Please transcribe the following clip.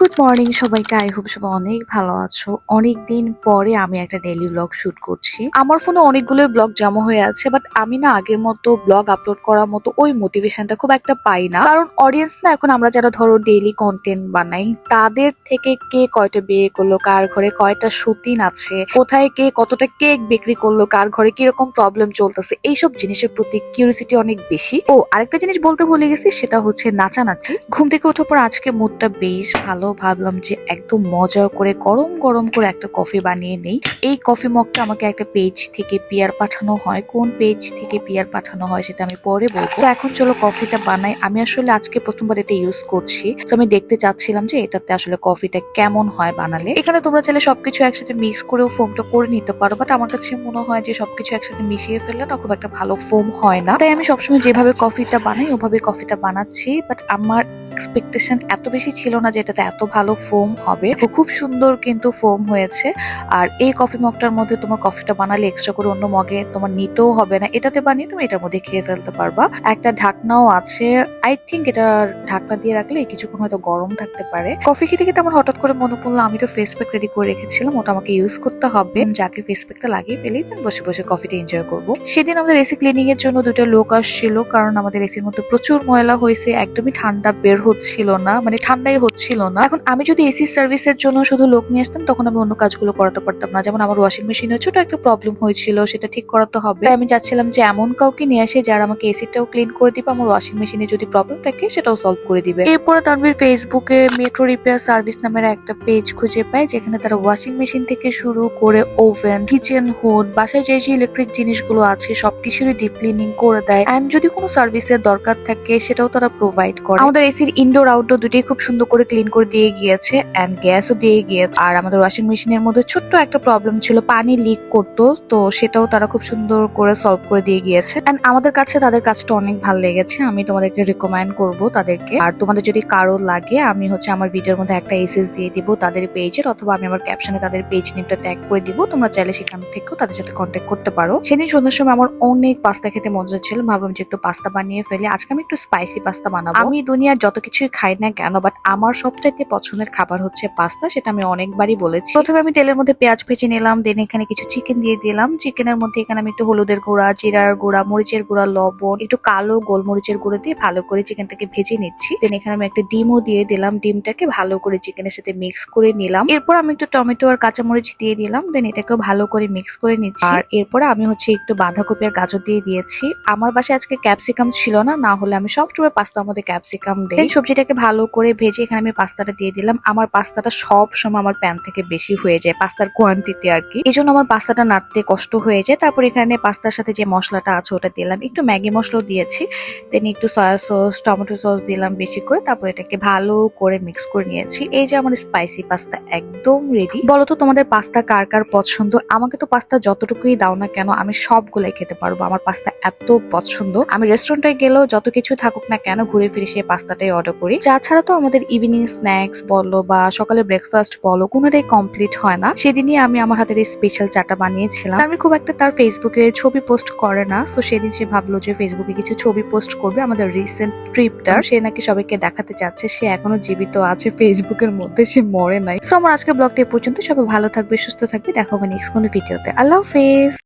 Good morning সবাইকে। I hope সবাই অনেক ভালো আছো। অনেক দিন পরে আমি একটা ডেইলি ব্লগ শুট করছি। আমার ফোনে অনেকগুলো ব্লগ জমা হয়ে আছে বাট আমি না আগের মতো ব্লগ আপলোড করার মতো ওই মোটিভেশনটা খুব একটা পাই না। কারণ অডিয়েন্স না এখন আমরা যারা ধরো ডেইলি কন্টেন্ট বানাই, তাদের থেকে কে কয়টা বিয়ে করল, কার ঘরে কয়টা সতীন আছে, কোথায় কে কতটা কেক বিক্রি করল, কার ঘরে কীরকম প্রবলেম চলতেছে, এইসব জিনিসের প্রতি কিউরিসিটি অনেক বেশি। ও, আরেকটা জিনিস বলতে ভুলে গেছি, সেটা হচ্ছে নাচানাচি। ঘুম থেকে ওঠার পর আজকে মুডটা বেশ ভালো ভাবলাম যে একদম মজা করে গরম গরম করে একটা কফি বানিয়ে নেই। এই কফি মগটা আমাকে একটা পেজ থেকে পিয়ার পাঠানো হয়। কোন পেজ থেকে পিয়ার পাঠানো হয় সেটা আমি পরে বলব। তো এখন চলো কফিটা বানাই। আমি আসলে আজকে প্রথমবার এটা ইউজ করছি। তো আমি দেখতে চাচ্ছিলাম যে এটাতে আসলে কফিটা কেমন হয় বানালে। এখানে তোমরা চাইলে সবকিছু একসাথে মিক্স করেও ফোমটা করে নিতে পারো। বাট আমার কাছে মনে হয় যে সবকিছু একসাথে মিশিয়ে ফেললে না খুব একটা ভালো ফোম হয় না। তাই আমি সবসময় যেভাবে কফিটা বানাই, ওভাবে কফিটা বানাচ্ছি। বাট আমার এক্সপেকটেশন এত বেশি ছিল না যে এটাতে এত ভালো ফোম হবে। খুব সুন্দর কিন্তু ফোম হয়েছে। আর এই কফি মগটার মধ্যে তোমার কফিটা বানালে এক্সট্রা করে অন্য মগে তোমার নিতেও হবে না। এটাতে বানিয়ে তুমি এটার মধ্যে খেয়ে ফেলতে পারবা। একটা ঢাকনাও আছে। আই থিঙ্ক এটা ঢাকনা দিয়ে রাখলে কিছুক্ষণ হয়তো গরম থাকতে পারে। কফি খেতে খেতে আমার হঠাৎ করে মনে পড়ল, আমি তো ফেস প্যাক রেডি করে রেখেছিলাম, ওটা আমাকে ইউজ করতে হবে। যাকে ফেস প্যাকটা লাগিয়ে ফেলি বসে বসে কফিটা এনজয় করব। সেদিন আমাদের এসি ক্লিনিং এর জন্য দুটো লোক আসছিল, কারণ আমাদের এসির মধ্যে প্রচুর ময়লা হয়েছে। একদমই ঠান্ডা বের হচ্ছিল না মানে ঠান্ডাই হচ্ছিল না। এখন আমি যদি এসি সার্ভিসের জন্য শুধু লোক নিয়ে আসতাম, তখন আমি অন্য কাজগুলো করাতে পারতাম না। যেমন আমার ওয়াশিং মেশিনে ছোট একটা প্রবলেম হয়েছিল, সেটা ঠিক করাতে হবে। আমি চাচ্ছিলাম যে এমন কাউকে নিয়ে আসে যারা আমাকে এসিটাও ক্লিন করে দিবে, আমার ওয়াশিং মেশিনে যদি প্রবলেম থাকে, সেটাও সলভ করে দিবে। এরপরে তানভীর ফেসবুকে মেট্রো রিপেয়ার সার্ভিস নামের একটা পেজ খুঁজে পায়, যেখানে তারা ওয়াশিং মেশিন থেকে শুরু করে ওভেন কিচেন হুড বাসায় যে যে ইলেকট্রিক জিনিসগুলো আছে, সবকিছুরই ডিপ ক্লিনিং করে দেয়। এন্ড যদি কোনো সার্ভিসের দরকার থাকে, সেটাও তারা প্রোভাইড করে। আমাদের এসির ইনডোর আউটডোর দুটোই খুব সুন্দর করে ক্লিন করে দিয়ে গিয়েছে এন্ড গ্যাসও দিয়ে গিয়েছে। আর আমাদের ওয়াশিং মেশিনের মধ্যে ছোট্ট একটা প্রবলেম ছিল, পানি লিক করতো, তো সেটাও তারা খুব সুন্দর করে সলভ করে দিয়ে গিয়েছে। অ্যান্ড আমাদের কাছে তাদের কাজটা অনেক ভালো লেগেছে, আমি তোমাদেরকে রিকমেন্ড করব তাদেরকে। আর তোমাদের যদি কারও লাগে, আমি হচ্ছে আমার ভিডিওর মধ্যে একটা এসএস দিয়ে দিব তাদের পেজের অথবা আমি আমার ক্যাপশনে তাদের পেজ নেমটা ট্যাগ করে দিব, তোমরা চাইলে সেখান থেকেও তাদের সাথে কন্ট্যাক্ট করতে পারো। সেদিন সন্ধ্যার সময় আমার অনেক পাস্তা খেতে মজা ছিল, ভাবলাম যে একটু পাস্তা বানিয়ে ফেলে, আজকে আমি একটু স্পাইসি পাস্তা বানাবো। আমি দুনিয়ার যত কিছুই খাই না কেন বাট আমার সবচাইতে পছন্দের খাবার হচ্ছে পাস্তা সেটা আমি অনেকবারই বলেছি। প্রথমে আমি তেলের মধ্যে পেঁয়াজ ভেজে নিলাম দেন এখানে কিছু চিকেন দিয়ে দিলাম। চিকেনের মধ্যে এখানে আমি একটু হলুদের গুঁড়া জিরার গুঁড়া মরিচের গুঁড়া লবণ একটু কালো গোলমরিচের গুঁড়ো দিয়ে ভালো করে চিকেনটাকে ভেজে নিচ্ছি। দেন এখানে আমি একটা ডিমও দিয়ে দিলাম ডিমটাকে ভালো করে চিকেনের সাথে মিক্স করে নিলাম। এরপর আমি একটু টমেটো আর কাঁচামরিচ দিয়ে দিলাম দেন এটাকেও ভালো করে মিক্স করে নিচ্ছি। আর এরপরে আমি হচ্ছে একটু বাঁধাকপি আর গাজর দিয়ে দিয়েছি। আমার বাসায় আজকে ক্যাপসিকাম ছিল না না হলে আমি সব সময় পাস্তার মধ্যে ক্যাপসিকাম দিই। সবজিটাকে ভালো করে ভেজে এখানে আমি পাস্তাটা দিয়ে দিলাম। আমার পাস্তাটা সব সময় আমার প্যান থেকে বেশি হয়ে যায়, পাস্তার কোয়ান্টিটি আর কি এই জন্য আমার পাস্তাটা নাড়তে কষ্ট হয়ে যায়। তারপর এখানে পাস্তার সাথে যে মশলাটা আছে ওটা দিলাম। একটু ম্যাগি মশলাও দিয়েছি। দেন একটু সয়া সস টমেটো সস দিলাম বেশি করে। তারপর এটাকে ভালো করে মিক্স করে নিয়েছি। এই যে আমার স্পাইসি পাস্তা একদম রেডি বলো তো তোমাদের পাস্তা কার কার পছন্দ? আমাকে তো পাস্তা যতটুকুই দাও না কেন, আমি সবগুলাই খেতে পারব। আমার পাস্তা এত পছন্দ। আমি রেস্টুরেন্টে গেলেও যত কিছু থাকুক না কেন, ঘুরে ফিরে সে পাস্তাটাই অর্ডার করি। যা ছাড়া তো আমাদের ইভিনিং স্ন্যাক্স বলো বা সকালে ব্রেকফাস্ট বলো, কোনোটাই কমপ্লিট হয় না। সেদিনই আমি আমার হাতের এই স্পেশাল চাটা বানিয়েছিলাম। আমি খুব একটা তার ফেসবুকে ছবি পোস্ট করে না সো সেদিন সে ভাবলো যে ফেসবুকে কিছু ছবি পোস্ট করবে আমাদের রিসেন্ট ট্রিপটার সে নাকি সবাইকে দেখাতে চাচ্ছে, সে এখনও জীবিত আছে ফেসবুকের মধ্যে, সে মরে নাই। সো আমার আজকে ব্লগটা পর্যন্ত, সবাই ভালো থাকবে, সুস্থ থাকবে, দেখা নেক্সট কোনো ভিডিওতে আল্লাহ হাফেজ